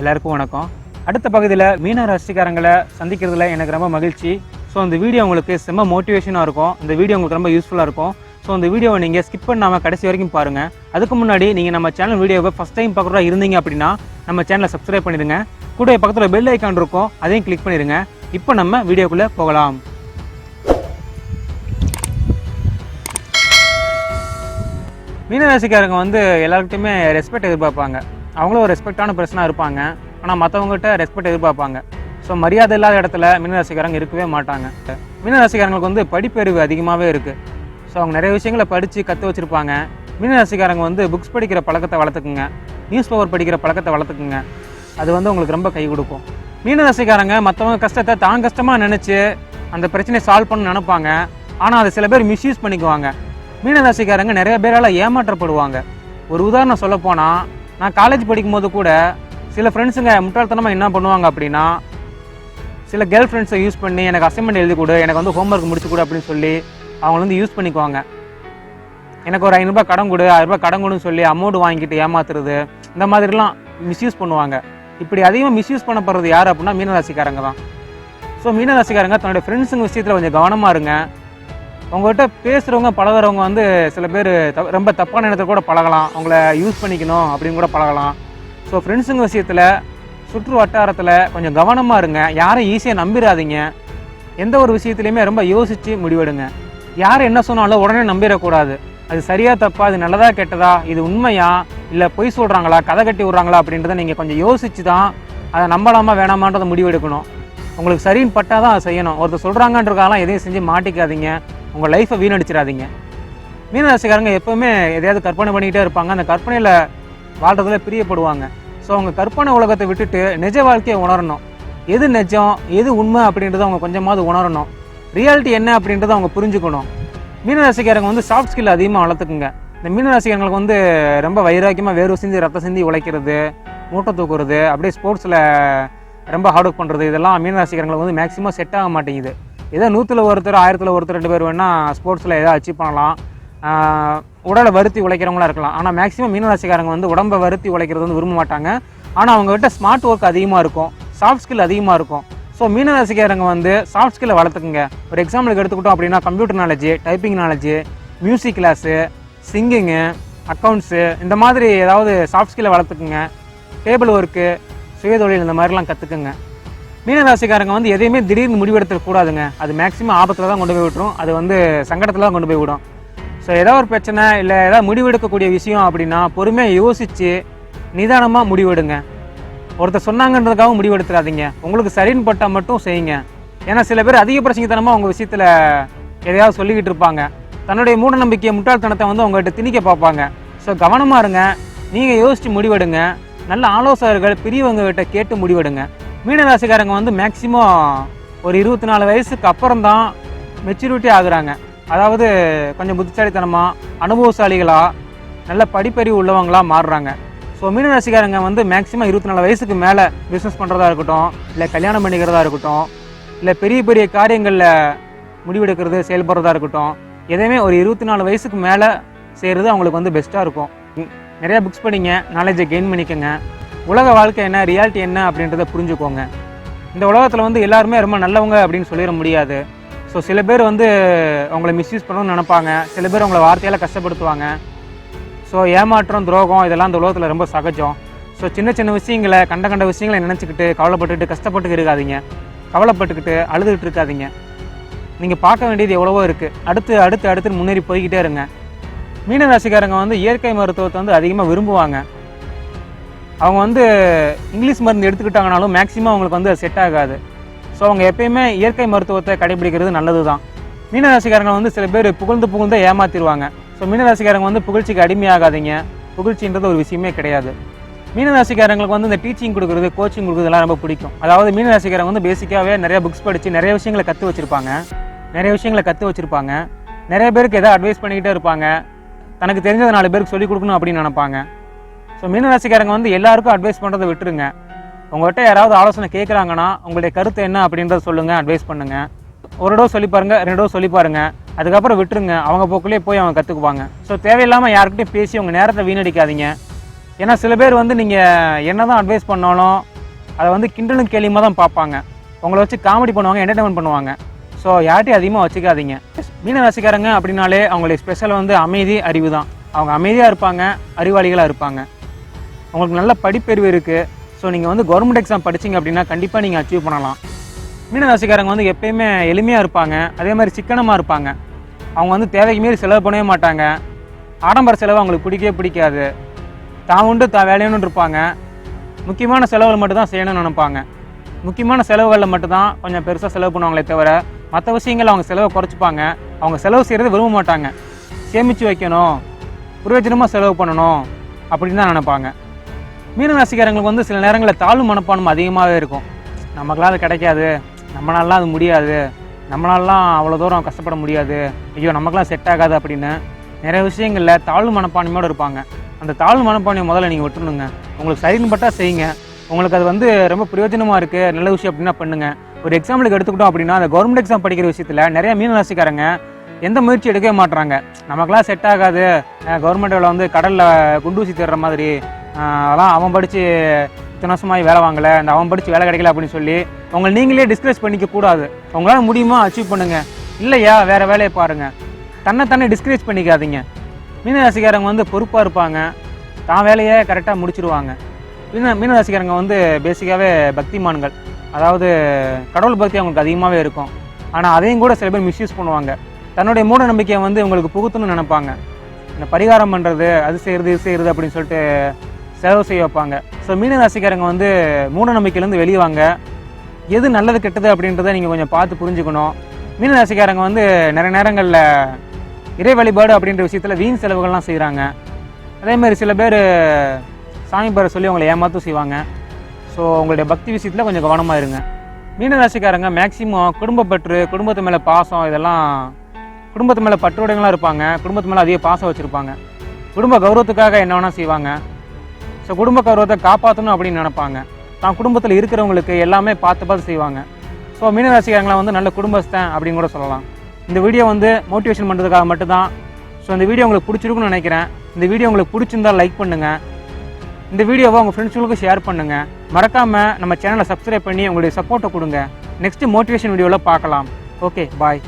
எல்லாருக்கும் வணக்கம். அடுத்த பகுதியில் மீன ரசிகாரங்களை சந்திக்கிறதுல எனக்கு ரொம்ப மகிழ்ச்சி. ஸோ இந்த வீடியோ உங்களுக்கு செம்ம மோட்டிவேஷனாக இருக்கும். இந்த வீடியோ உங்களுக்கு ரொம்ப யூஸ்ஃபுல்லாக இருக்கும். ஸோ இந்த வீடியோவை நீங்கள் ஸ்கிப் பண்ணாமல் கடைசி வரைக்கும் பாருங்கள் அதுக்கு முன்னாடி நீங்கள் நம்ம சேனல் வீடியோவை ஃபஸ்ட் டைம் பார்க்குறதா இருந்தீங்க அப்படின்னா நம்ம சேனலை சப்ஸ்கிரைப் பண்ணிடுங்க. கூட பக்கத்தில் பெல் ஐக்கான் இருக்கும். அதையும் கிளிக் பண்ணிடுங்க. இப்போ நம்ம வீடியோக்குள்ளே போகலாம். மீனராசிக்காரங்க வந்து எல்லாருக்கிட்டையுமே ரெஸ்பெக்ட் எதிர்பார்ப்பாங்க. அவங்களும் ஒரு ரெஸ்பெக்டான பர்சனாக இருப்பாங்க. ஆனால் மற்றவங்ககிட்ட ரெஸ்பெக்ட் எதிர்பார்ப்பாங்க. ஸோ மரியாதை இல்லாத இடத்துல மீனராசிக்காரங்க இருக்கவே மாட்டாங்க. மீனராசிக்காரங்களுக்கு வந்து படிப்பறிவு அதிகமாகவே இருக்குது ஸோ அவங்க நிறைய விஷயங்களை படித்து கற்று வச்சுருப்பாங்க. மீனராசிக்காரங்க வந்து புக்ஸ் படிக்கிற பழக்கத்தை வளர்த்துக்குங்க. நியூஸ் பேப்பர் படிக்கிற பழக்கத்தை வளர்த்துக்குங்க. அது வந்து உங்களுக்கு ரொம்ப கை கொடுக்கும். மீனராசிக்காரங்க மற்றவங்க கஷ்டத்தை தான் கஷ்டமாக நினச்சி அந்த பிரச்சனையை சால்வ் பண்ண நினைப்பாங்க. ஆனால் அதை சில பேர் மிஸ்யூஸ் பண்ணிக்குவாங்க. மீனராசிக்காரங்க நிறைய பேரால் ஏமாற்றப்படுவாங்க. ஒரு உதாரணம் சொல்லப்போனால் நான் காலேஜ் படிக்கும்போது கூட சில ஃப்ரெண்ட்ஸுங்க முட்டாள்தனமாக என்ன பண்ணுவாங்க அப்படின்னா சில கேர்ள் ஃப்ரெண்ட்ஸை யூஸ் பண்ணி எனக்கு அசைன்மெண்ட் எழுதி கொடு எனக்கு வந்து ஹோம்ஒர்க் முடிச்சு கொடு அப்படின்னு சொல்லி அவங்க வந்து யூஸ் பண்ணிக்குவாங்க. எனக்கு ஒரு ஐநூறுரூபா கடன் கொடு ஆயிரரூபா கடன் கொடுன்னு சொல்லி அமௌண்ட் வாங்கிட்டு ஏமாத்துறது இந்த மாதிரிலாம் மிஸ்யூஸ் பண்ணுவாங்க. இப்படி அதிகமாக மிஸ்யூஸ் பண்ணப்படுறது யார் அப்படின்னா மீனராசிக்காரங்க தான். ஸோ மீனராசிக்காரங்க தன்னுடைய ஃப்ரெண்ட்ஸுங்க விஷயத்தில் கொஞ்சம் கவனமாக இருங்க. உங்கள்கிட்ட பேசுகிறவங்க பழகுறவங்க வந்து சில பேர் ரொம்ப தப்பான இடத்துல கூட பழகலாம். அவங்கள யூஸ் பண்ணிக்கணும் அப்படின்னு கூட பழகலாம். ஸோ ஃப்ரெண்ட்ஸுங்க விஷயத்தில் சுற்று வட்டாரத்தில் கொஞ்சம் கவனமாக இருங்க. யாரையும் ஈஸியாக நம்பிடாதீங்க எந்த ஒரு விஷயத்துலையுமே ரொம்ப யோசித்து முடிவெடுங்க. யார் என்ன சொன்னாலும் உடனே நம்பிடக்கூடாது அது சரியா தப்பா அது நல்லதா கெட்டதா இது உண்மையா இல்லை பொய் சொல்கிறாங்களா கதை கட்டி விட்றாங்களா அப்படின்றத நீங்கள் கொஞ்சம் யோசித்து தான் அதை நம்பலாமா வேணாமான்றதை முடிவெடுக்கணும். உங்களுக்கு சரின்னு பட்டால் தான் அதை செய்யணும். ஒருத்தர் சொல்கிறாங்கன்றதுக்காகலாம் எதையும் செஞ்சு மாட்டிக்காதீங்க. உங்கள் லைஃப்பை வீணடிச்சிடாதீங்க. மீனராசிக்காரங்க எப்போவுமே எதையாவது கற்பனை பண்ணிக்கிட்டே இருப்பாங்க. அந்த கற்பனையில் வாழ்கிறதுல பிரியப்படுவாங்க. ஸோ அவங்க கற்பனை உலகத்தை விட்டுட்டு நிஜ வாழ்க்கையை உணரணும். எது நிஜம் எது உண்மை அப்படின்றத அவங்க கொஞ்சமாவது உணரணும். ரியாலிட்டி என்ன அப்படின்றத அவங்க புரிஞ்சுக்கணும். மீனராசிக்காரங்க வந்து சாஃப்ட் ஸ்கில் அதிகமாக வளர்த்துக்குங்க. இந்த மீனராசிக்காரங்களுக்கு வந்து ரொம்ப வைராக்கியமாக வேர்வை சிந்தி ரத்த சிந்தி உழைக்கிறது மூட்டை தூக்குறது அப்படியே ஸ்போர்ட்ஸில் ரொம்ப ஹார்ட் ஒர்க் பண்ணுறது இதெல்லாம் மீனராசிக்காரங்களுக்கு வந்து மேக்ஸிமம் செட் ஆக மாட்டேங்குது. ஏதோ நூற்றில் ஒருத்தர் ஆயிரத்தில் ஒருத்தர் ரெண்டு பேர் வேணால் ஸ்போர்ட்ஸில் ஏதோ அச்சீவ் பண்ணலாம். உடலை வருத்தி உழைக்கிறவங்களா இருக்கலாம். ஆனால் மேக்ஸிமம் மீனராசிக்காரங்க வந்து உடம்பை வருத்தி உழைக்கிறது வந்து விரும்ப மாட்டாங்க. ஆனால் அவங்ககிட்ட ஸ்மார்ட் ஒர்க் அதிகமாக இருக்கும். சாஃப்ட் ஸ்கில் அதிகமாக இருக்கும். ஸோ மீனராசிக்காரங்க வந்து சாஃப்ட் ஸ்கில்லை வளர்த்துக்குங்க. ஒரு எக்ஸாம்பிளுக்கு எடுத்துக்கிட்டோம் அப்படின்னா computer knowledge typing knowledge music class singing accounts இந்த மாதிரி ஏதாவது சாஃப்ட் ஸ்கில்லை வளர்த்துக்குங்க. டேபிள் ஒர்க்கு சுயதொழில் இந்த மாதிரிலாம் கற்றுக்குங்க மீனராசிக்காரங்க வந்து எதையுமே திடீர்னு முடிவெடுத்துக்கூடாதுங்க அது மேக்ஸிமம் ஆபத்தில் தான் கொண்டு போய் விட்டுரும். அது வந்து சங்கடத்தில் தான் கொண்டு போய் விடும். ஸோ ஏதாவது ஒரு பிரச்சனை இல்லை ஏதாவது முடிவெடுக்கக்கூடிய விஷயம் அப்படின்னா பொறுமையாக யோசித்து நிதானமாக முடிவெடுங்க. ஒருத்தர் சொன்னாங்கன்றதுக்காக முடிவெடுத்துடாதீங்க உங்களுக்கு சரின்னு பட்டால் மட்டும் செய்யுங்க. ஏன்னா சில பேர் அதிக பிரச்சனைத்தனமாக உங்கள் விஷயத்தில் எதையாவது சொல்லிக்கிட்டு இருப்பாங்க. தன்னுடைய மூடநம்பிக்கையை முட்டாள்தனத்தை வந்து உங்கள்கிட்ட திணிக்க பார்ப்பாங்க. ஸோ கவனமாக இருங்க. நீங்கள் யோசித்து முடிவெடுங்க. நல்ல ஆலோசகர்கள் பெரியவங்க கிட்ட கேட்டு முடிவெடுங்க. மீனராசிக்காரங்க வந்து மேக்சிமம் ஒரு இருபத்தி நாலு வயசுக்கு அப்புறம் தான் மெச்சூரிட்டி ஆகுறாங்க. அதாவது கொஞ்சம் புத்திசாலித்தனமாக அனுபவசாலிகளாக நல்ல படிப்பறிவு உள்ளவங்களா மாறுறாங்க. ஸோ மீனராசிக்காரங்க வந்து மேக்ஸிமம் இருபத்தி நாலு வயசுக்கு மேலே பிஸ்னஸ் பண்ணுறதா இருக்கட்டும் இல்லை கல்யாணம் பண்ணிக்கிறதா இருக்கட்டும் இல்லை பெரிய பெரிய காரியங்களில் முடிவெடுக்கிறது செயல்படுறதா இருக்கட்டும் எதையுமே ஒரு இருபத்தி நாலு வயசுக்கு மேலே செய்கிறது அவங்களுக்கு வந்து பெஸ்ட்டாக இருக்கும். நிறையா புக்ஸ் படிங்க நாலேஜை கெயின் பண்ணிக்கோங்க. உலக வாழ்க்கை என்ன ரியாலிட்டி என்ன அப்படின்றத புரிஞ்சுக்கோங்க. இந்த உலகத்தில் வந்து எல்லாருமே ரொம்ப நல்லவங்க அப்படின்னு சொல்லிட முடியாது. ஸோ சில பேர் வந்து அவங்கள மிஸ்யூஸ் பண்ணணும்னு நினப்பாங்க. சில பேர் அவங்கள வார்த்தையால் கஷ்டப்படுத்துவாங்க. ஸோ ஏமாற்றம் துரோகம் இதெல்லாம் இந்த உலகத்தில் ரொம்ப சகஜம். ஸோ சின்ன சின்ன விஷயங்களை கண்ட கண்ட விஷயங்களை நினச்சிக்கிட்டு கவலைப்பட்டுக்கிட்டு கஷ்டப்பட்டு இருக்காதீங்க. கவலைப்பட்டுக்கிட்டு அழுதுகிட்டு இருக்காதீங்க. நீங்கள் பார்க்க வேண்டியது எவ்வளவோ இருக்குது அடுத்து அடுத்து அடுத்து முன்னேறி போய்கிட்டே இருங்க. மீனராசிக்காரங்க வந்து இயற்கை மருத்துவத்தை வந்து அதிகமாக விரும்புவாங்க. அவங்க வந்து இங்கிலீஷ் மருந்து எடுத்துக்கிட்டாங்கனாலும் மேக்ஸிமம் அவங்களுக்கு வந்து செட் ஆகாது. ஸோ அவங்க எப்பயுமே இயற்கை மருத்துவத்தை கடைபிடிக்கிறது நல்லது தான் மீனராசிக்காரங்க வந்து சில பேர் புகழ்ந்து புகழ்ந்து ஏமாத்திடுவாங்க. ஸோ மீனராசிக்காரங்க வந்து புகழ்ச்சிக்கு அடிமையாகாதீங்க. புகழ்ச்சின்றது ஒரு விஷயமே கிடையாது. மீனராசிக்காரங்களுக்கு வந்து இந்த டீச்சிங் கொடுக்குறது கோச்சிங் கொடுக்குறதுலாம் ரொம்ப பிடிக்கும். அதாவது மீனராசிக்காரங்க வந்து பேசிக்காகவே நிறைய புக்ஸ் படித்து நிறைய விஷயங்களை கற்று வச்சுருப்பாங்க. நிறைய விஷயங்களை கற்று வச்சுருப்பாங்க. நிறைய பேருக்கு எதாவது அட்வைஸ் பண்ணிக்கிட்டே இருப்பாங்க. தனக்கு தெரிஞ்சதை நாலு பேருக்கு சொல்லிக் கொடுக்கணும் அப்படின்னு நினைப்பாங்க. ஸோ மீனராசிக்காரங்க வந்து எல்லாருக்கும் அட்வைஸ் பண்ணுறதை விட்டுருங்க. உங்கள்கிட்ட யாராவது ஆலோசனை கேட்குறாங்கன்னா உங்களுடைய கருத்து என்ன அப்படின்றத சொல்லுங்கள் அட்வைஸ் பண்ணுங்கள் ஒரு டோஸ் சொல்லி பாருங்க ரெண்டு டோஸ் சொல்லி பாருங்க. அதுக்கப்புறம் விட்டுருங்க அவங்க போக்குள்ளே போய் அவங்க கற்றுக்குவாங்க ஸோ தேவையில்லாமல் யாருக்கிட்டையும் பேசி உங்கள் நேரத்தை வீணடிக்காதீங்க. ஏன்னா சில பேர் வந்து நீங்கள் என்ன தான் அட்வைஸ் பண்ணாலும் அதை வந்து கிண்டலும் கேலியுமா தான் பார்ப்பாங்க. உங்களை வச்சு காமெடி பண்ணுவாங்க என்டர்டைன்மெண்ட் பண்ணுவாங்க. ஸோ யார்ட்டையும் அதிகமாக வச்சுக்காதீங்க. மீன ராசிக்காரங்க அப்படின்னாலே அவங்களுடைய ஸ்பெஷல் வந்து அமைதி அறிவு தான் அவங்க அமைதியாக இருப்பாங்க அறிவாளிகளாக இருப்பாங்க. உங்களுக்கு நல்ல படிப்பறிவு இருக்குது ஸோ நீங்கள் வந்து கவர்மெண்ட் எக்ஸாம் படிச்சீங்க அப்படின்னா கண்டிப்பாக நீங்கள் அச்சீவ் பண்ணலாம். மீனராசிக்காரங்க வந்து எப்பயுமே எளிமையாக இருப்பாங்க. அதே மாதிரி சிக்கனமாக இருப்பாங்க. அவங்க வந்து தேவைக்கு மீறி செலவு பண்ணவே மாட்டாங்க. ஆடம்பர செலவு அவங்களுக்கு பிடிக்கவே பிடிக்காது. தான் உண்டு தான் வேலையுன்னு இருப்பாங்க. முக்கியமான செலவுகள் மட்டும்தான் செய்யணும்னு நினைப்பாங்க. முக்கியமான செலவுகளில் மட்டும்தான் கொஞ்சம் பெருசாக செலவு பண்ணுவாங்களே தவிர மற்ற விஷயங்கள் அவங்க செலவை குறைச்சிப்பாங்க. அவங்க செலவு செய்கிறது விரும்ப மாட்டாங்க. சேமித்து வைக்கணும். பிரயோஜனமாக செலவு பண்ணணும். அப்படின்னு தான் நினைப்பாங்க. மீனராசிக்காரங்களுக்கு வந்து சில நேரங்களில் தாழ்வு மனப்பான்மை அதிகமாகவே இருக்கும். நமக்கெல்லாம் அது கிடைக்காது. நம்மளாலாம் அது முடியாது. நம்மளாலாம் அவ்வளோ தூரம் கஷ்டப்பட முடியாது. ஐயோ நமக்கெல்லாம் செட் ஆகாது அப்படின்னு நிறைய விஷயங்களில் தாழ்வு மனப்பான்மையோடு இருப்பாங்க. அந்த தாழ்வு மனப்பான்மையை முதல்ல நீங்கள் விட்டுருணுங்க உங்களுக்கு சரின்னு பட்டா செய்யுங்க. உங்களுக்கு அது வந்து ரொம்ப பிரயோஜனமாக இருக்குது நல்ல விஷயம் அப்படின்னா பண்ணுங்கள் ஒரு எக்ஸாம்பிளுக்கு எடுத்துக்கிட்டோம் அப்படின்னா அந்த கவர்மெண்ட் எக்ஸாம் படிக்கிற விஷயத்தில் நிறைய மீனராசிக்காரங்க எந்த முயற்சி எடுக்கவே மாட்டுறாங்க நமக்கெல்லாம் செட் ஆகாது. கவர்மெண்ட் வேலை வந்து கடலில் குண்டூசி தேடுற மாதிரி அதெல்லாம் அவன் படித்து இத்தனை வேலை வாங்கலை அந்த அவன் படித்து வேலை கிடைக்கல அப்படின்னு சொல்லி உங்களை நீங்களே டிஸ்கரேஜ் பண்ணிக்க கூடாது. உங்களால் முடியுமா அச்சீவ் பண்ணுங்கள் இல்லையா வேறு வேலையை பாருங்கள் தன்னை தானே டிஸ்கரேஜ் பண்ணிக்காதீங்க. மீனராசிக்காரங்க வந்து பொறுப்பாக இருப்பாங்க. தான் வேலையை கரெக்டாக முடிச்சிருவாங்க. மீன மீனராசிக்காரங்க வந்து பேசிக்காகவே பக்திமான்கள். அதாவது கடவுள் பக்தி அவங்களுக்கு அதிகமாகவே இருக்கும். ஆனால் அதையும் கூட சில பேர் மிஸ்யூஸ் பண்ணுவாங்க. தன்னுடைய மூட நம்பிக்கையை வந்து உங்களுக்கு புகுத்துன்னு நினைப்பாங்க. இந்த பரிகாரம் பண்ணுறது அது செய்கிறது இது செய்கிறது அப்படின்னு சொல்லிட்டு செலவு செய்ய வைப்பாங்க. ஸோ மீனராசிக்காரங்க வந்து மூட நம்பிக்கையிலேருந்து வெளியே வாங்க எது நல்லது கெட்டது அப்படின்றத நீங்கள் கொஞ்சம் பார்த்து புரிஞ்சுக்கணும். மீனராசிக்காரங்க வந்து நிறைய நேரங்களில் இறை வழிபாடு அப்படின்ற விஷயத்தில் வீண் செலவுகள்லாம் செய்கிறாங்க அதே மாதிரி சில பேர் சாமி பேரை சொல்லி உங்களை ஏமாத்தும் செய்வாங்க. ஸோ உங்களுடைய பக்தி விஷயத்தில் கொஞ்சம் கவனமாக இருங்க. மீனராசிக்காரங்க மேக்சிமம் குடும்பப்பற்று குடும்பத்து மேலே பாசம் இதெல்லாம் குடும்பத்து மேலே பற்றுடையங்களாக இருப்பாங்க. குடும்பத்து மேலே அதிக பாசம் வச்சுருப்பாங்க. குடும்ப கௌரவத்துக்காக என்ன வேணால் செய்வாங்க. ஸோ குடும்ப கௌரவத்தை காப்பாற்றணும் அப்படின்னு நினைப்பாங்க. தான் குடும்பத்தில் இருக்கிறவங்களுக்கு எல்லாமே பார்த்து பார்த்து செய்வாங்க. ஸோ மீனராசிக்காரங்களாம் வந்து நல்ல குடும்பஸ்தன் அப்படின்னு கூட சொல்லலாம். இந்த வீடியோ வந்து மோட்டிவேஷன் பண்ணுறதுக்காக மட்டும்தான். ஸோ இந்த வீடியோ உங்களுக்கு பிடிச்சிருக்குன்னு நினைக்கிறேன். இந்த வீடியோ உங்களுக்கு பிடிச்சிருந்தா லைக் பண்ணுங்கள் இந்த வீடியோவை உங்கள் ஃப்ரெண்ட்ஸுங்களுக்கு ஷேர் பண்ணுங்கள் மறக்காமல் நம்ம சேனலை சப்ஸ்கிரைப் பண்ணி உங்களுடைய சப்போர்ட்டை கொடுங்க. நெக்ஸ்ட் மோட்டிவேஷன் வீடியோவில் பார்க்கலாம். Okay bye